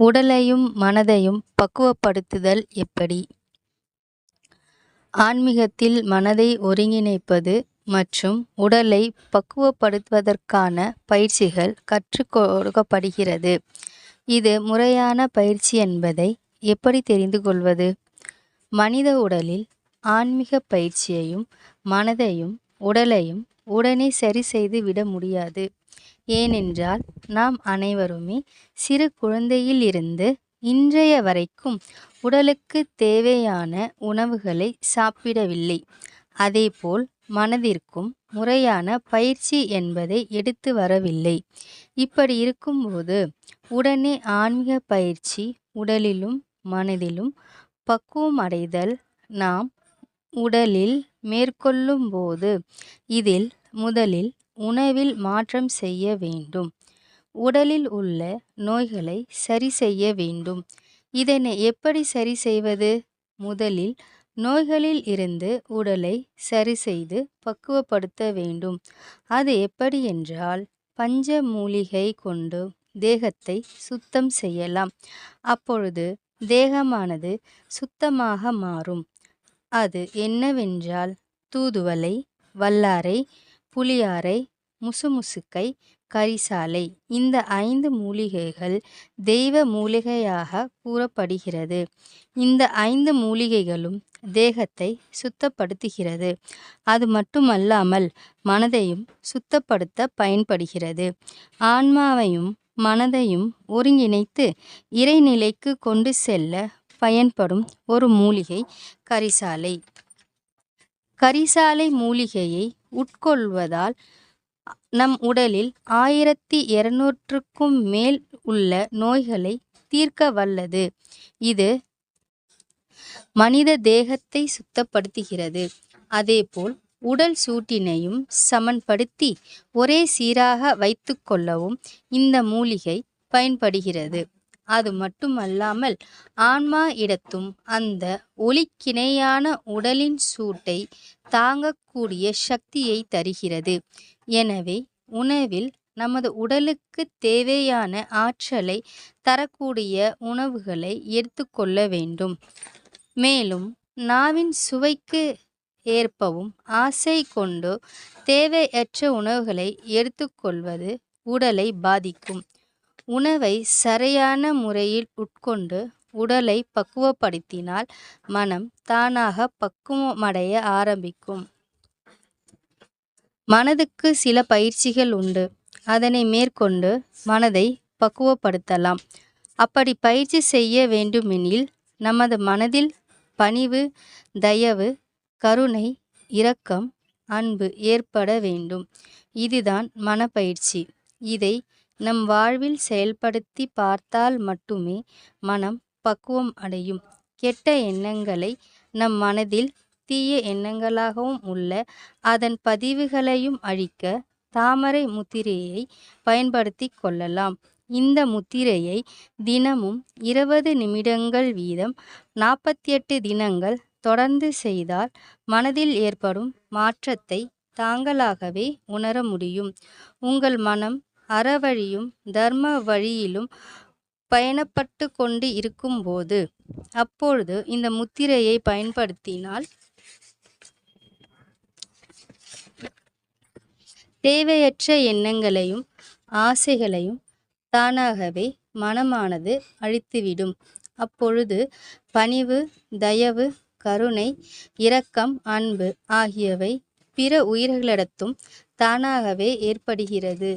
உடலையும் மனதையும் பக்குவப்படுத்துதல் எப்படி? ஆன்மீகத்தில் மனதை ஒருங்கிணைப்பது மற்றும் உடலை பக்குவப்படுத்துவதற்கான பயிற்சிகள் கற்றுக் கொடுக்கப்படுகிறது. இது முறையான பயிற்சி என்பதை எப்படி தெரிந்து கொள்வது? மனித உடலில் ஆன்மீக பயிற்சியையும் மனதையும் உடலையும் உடனே சரி செய்து விட முடியாது. ஏனென்றால் நாம் அனைவருமே சிறு குழந்தையிலிருந்து இன்றைய வரைக்கும் உடலுக்கு தேவையான உணவுகளை சாப்பிடவில்லை. அதேபோல் மனதிற்கும் முறையான பயிற்சி என்பதை எடுத்து வரவில்லை. இப்படி இருக்கும்போது உடனே ஆன்மீக பயிற்சி உடலிலும் மனதிலும் பக்குவம் அடைதல் நாம் உடலில் மேற்கொள்ளும் போது இதில் முதலில் உணவில் மாற்றம் செய்ய வேண்டும். உடலில் உள்ள நோய்களை சரி செய்ய வேண்டும். இதனை எப்படி சரி செய்வது? முதலில் நோய்களில் இருந்து உடலை சரி செய்து பக்குவப்படுத்த வேண்டும். அது எப்படி என்றால் பஞ்ச மூலிகை கொண்டு தேகத்தை சுத்தம் செய்யலாம். அப்பொழுது தேகமானது சுத்தமாக மாறும். அது என்னவென்றால் தூதுவளை வல்லாரை புளியாரை முசுமுசுக்கை கரிசாலை இந்த ஐந்து மூலிகைகள் தெய்வ மூலிகையாக கூறப்படுகிறது. இந்த ஐந்து மூலிகைகளும் தேகத்தை சுத்தப்படுத்துகிறது. அது மட்டுமல்லாமல் மனதையும் சுத்தப்படுத்த பயன்படுகிறது. ஆன்மாவையும் மனதையும் ஒருங்கிணைத்து இறைநிலைக்கு கொண்டு செல்ல பயன்படும் ஒரு மூலிகை கரிசாலை. கரிசாலை மூலிகையை உட்கொள்வதால் நம் உடலில் ஆயிரத்தி இருநூற்றுக்கும் மேல் உள்ள நோய்களை தீர்க்க வல்லது. இது மனித தேகத்தை சுத்தப்படுத்துகிறது. அதேபோல் உடல் சூட்டினையும் சமன்படுத்தி ஒரே சீராக வைத்துக் கொள்ளவும் இந்த மூலிகை பயன்படுகிறது. அது மட்டுமல்லாமல் ஆன்மா இடத்தும் அந்த ஒளிக்கிணையான உடலின் சூட்டை தாங்கக்கூடிய சக்தியை தருகிறது. எனவே உணவில் நமது உடலுக்கு தேவையான ஆற்றலை தரக்கூடிய உணவுகளை எடுத்துக்கொள்ள வேண்டும். மேலும் நாவின் சுவைக்கு ஏற்பவும் ஆசை கொண்டு தேவையற்ற உணவுகளை எடுத்துக்கொள்வது உடலை பாதிக்கும். உணவை சரியான முறையில் உட்கொண்டு உடலை பக்குவப்படுத்தினால் மனம் தானாக பக்குவமடைய ஆரம்பிக்கும். மனதுக்கு சில பயிற்சிகள் உண்டு. அதனை மேற்கொண்டு மனதை பக்குவப்படுத்தலாம். அப்படி பயிற்சி செய்ய வேண்டுமெனில் நமது மனதில் பணிவு தயவு கருணை இரக்கம் அன்பு ஏற்பட வேண்டும். இதுதான் மனப்பயிற்சி. இதை நம் வாழ்வில் செயல்படுத்தி பார்த்தால் மட்டுமே மனம் பக்குவம் அடையும். கெட்ட எண்ணங்களை நம் மனதில் தீய எண்ணங்களாகவும் உள்ள அதன் பதிவுகளையும் அழிக்க தாமரை முத்திரையை பயன்படுத்திக் கொள்ளலாம். இந்த முத்திரையை தினமும் இருபது நிமிடங்கள் வீதம் நாற்பத்தி எட்டு தினங்கள் தொடர்ந்து செய்தால் மனதில் ஏற்படும் மாற்றத்தை தாங்களாகவே உணர முடியும். உங்கள் மனம் அறவழியும் தர்ம வழியிலும் பயணப்பட்டு கொண்டு இருக்கும்போது அப்பொழுது இந்த முத்திரையை பயன்படுத்தினால் தேவையற்ற எண்ணங்களையும் ஆசைகளையும் தானாகவே மனமானது அழித்துவிடும். அப்பொழுது பணிவு தயவு கருணை இரக்கம் அன்பு ஆகியவை பிற உயிர்களிடத்தும் தானாகவே ஏற்படுகிறது.